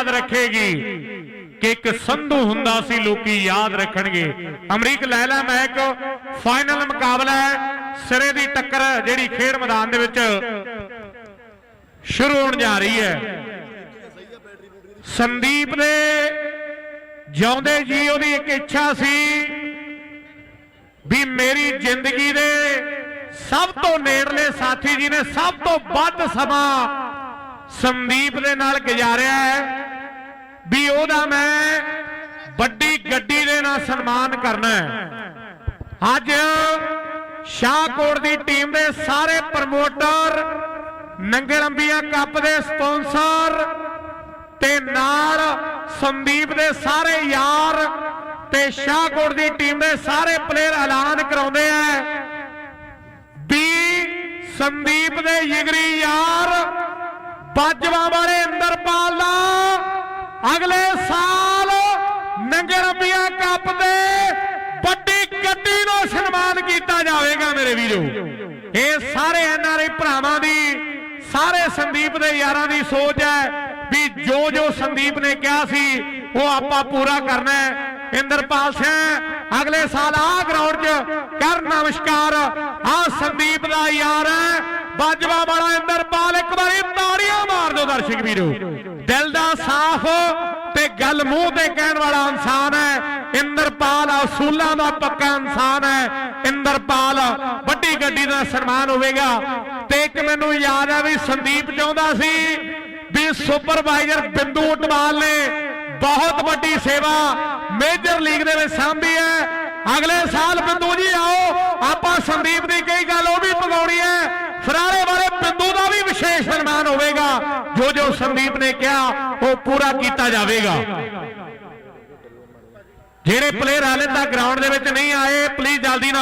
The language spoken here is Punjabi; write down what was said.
ਯਾਦ ਰੱਖੇਗੀ ਕਿ ਇੱਕ ਸੰਧੂ ਹੁੰਦਾ ਸੀ, ਲੋਕੀ ਯਾਦ ਰੱਖਣਗੇ। ਅਮਰੀਕ ਲੈਲਾ ਮੈਕ ਫਾਈਨਲ ਮੁਕਾਬਲਾ ਹੈ। ਸਿਰੇ ਦੀ ਟੱਕਰ ਜਿਹੜੀ ਖੇਡ ਮੈਦਾਨ ਦੇ ਵਿੱਚ ਸ਼ੁਰੂ ਹੋਣ ਜਾ ਰਹੀ ਹੈ। ਸੰਦੀਪ ਦੇ ਜਿਉਂਦੇ ਜੀ, ਉਹਦੀ ਇੱਕ ਇੱਛਾ ਸੀ ਵੀ ਮੇਰੀ ਜ਼ਿੰਦਗੀ ਦੇ ਸਭ ਤੋਂ ਨੇੜਲੇ ਸਾਥੀ ਜੀ ਨੇ ਸਭ ਤੋਂ ਵੱਧ ਸਮਾਂ ਸੰਦੀਪ ਦੇ ਨਾਲ ਗੁਜ਼ਾਰਿਆ ਹੈ। ਉਹਦਾ ਮੈਂ ਵੱਡੀ ਗੱਡੀ ਦੇ ਨਾਲ ਸਨਮਾਨ ਕਰਨਾ ਹੈ। ਅੱਜ ਸ਼ਾਹਕੋਟ ਦੀ ਟੀਮ ਦੇ ਸਾਰੇ ਪ੍ਰਮੋਟਰ, ਨੰਗਲ ਅੰਬੀਆ ਕੱਪ ਦੇ ਸਪਾਂਸਰ ਤੇ ਨਾਲ ਸੰਦੀਪ ਦੇ ਸਾਰੇ ਯਾਰ ਤੇ ਸ਼ਾਹਕੋਟ ਦੀ ਟੀਮ ਦੇ ਸਾਰੇ ਪਲੇਅਰ ਐਲਾਨ ਕਰਾਉਂਦੇ ਆ। ਵੀ ਸੰਦੀਪ ਦੇ ਜਿਗਰੀ ਯਾਰ, ਬਾਜਵਾ ਵਾਲੇ ਅੰਦਰ ਪਾ ਅਗਲੇ ਸਾਲ ਨੰਗਲ ਅੰਬੀਆ ਕੱਪ ਦੇ, ਵੱਡੀ ਗੱਡੀ ਨੂੰ ਸਨਮਾਨ ਕੀਤਾ ਜਾਵੇਗਾ ਮੇਰੇ ਵੀਰੋ। ਇਹ ਸਾਰੇ ਐਨਆਰਆਈ ਭਰਾਵਾਂ ਦੀ, ਸਾਰੇ ਸੰਦੀਪ ਦੇ ਯਾਰਾਂ ਦੀ ਸੋਚ ਹੈ ਵੀ ਜੋ ਜੋ ਸੰਦੀਪ ਨੇ ਕਿਹਾ ਸੀ, ਉਹ ਆਪਾਂ ਪੂਰਾ ਕਰਨਾ ਹੈ। ਇੰਦਰਪਾਲ ਸਿੰਘ, ਅਗਲੇ ਸਾਲ ਆਹ ਗਰਾਊਂਡ 'ਚ ਕਰ ਨਮਸਕਾਰ। ਆ ਸੰਦੀਪ ਦਾ ਯਾਰ ਹੈ। ਬਾਜਵਾ ਵਾਲਾ ਇੰਦਰਪਾਲ ਇੱਕ ਵਾਰੀ ਤਾੜੀਆਂ ਮਾਰ ਦਿਓ ਦਰਸ਼ਕ ਵੀਰੋ। ਸਾਫ਼ ਤੇ ਗੱਲ ਮੂੰਹ ਤੇ ਕਹਿਣ ਵਾਲਾ ਇਨਸਾਨ ਹੈ। ਇੰਦਰਪਾਲ ਅਸੂਲਾਂ ਦਾ ਪੱਕਾ ਇਨਸਾਨ ਹੈ। ਇੰਦਰਪਾਲ ਵੱਡੀ ਗੱਡੀ ਦਾ ਸਨਮਾਨ ਹੋਵੇਗਾ। ਤੇ ਇੱਕ ਮੈਨੂੰ ਯਾਦ ਹੈ ਵੀ ਸੰਦੀਪ ਚਾਹੁੰਦਾ ਸੀ ਵੀ ਸੁਪਰਵਾਈਜ਼ਰ ਬਿੰਦੂ ਉਟਵਾਲ ਨੇ ਬਹੁਤ ਵੱਡੀ ਸੇਵਾ ਮੇਜਰ ਲੀਗ ਦੇ ਵਿੱਚ ਸਾਂਭੀ ਹੈ। ਅਗਲੇ ਸਾਲ ਬਿੰਦੂ ਜੀ ਆਓ। ਆਪਾਂ ਸੰਦੀਪ ਦੀ ਕਈ ਗੱਲ ਉਹ ਵੀ ਪਗਾਉਣੀ ਹੈ। ਫਰਾਰੇ ਵਾਲੇ ਬਿੰਦੂ ਦਾ ਵੀ ਵਿਸ਼ੇਸ਼ ਸਨਮਾਨ ਹੋਵੇਗਾ। ਜੋ ਜੋ ਸੰਦੀਪ ਨੇ ਕਿਹਾ, ਉਹ ਪੂਰਾ ਕੀਤਾ ਜਾਵੇਗਾ। ਜਿਹੜੇ ਪਲੇਅਰ ਹਾਲੇ ਤੱਕ ਗਰਾਊਂਡ ਦੇ ਵਿੱਚ ਨਹੀਂ ਆਏ ਪਲੀਜ਼ ਜਲਦੀ ਨਾਲ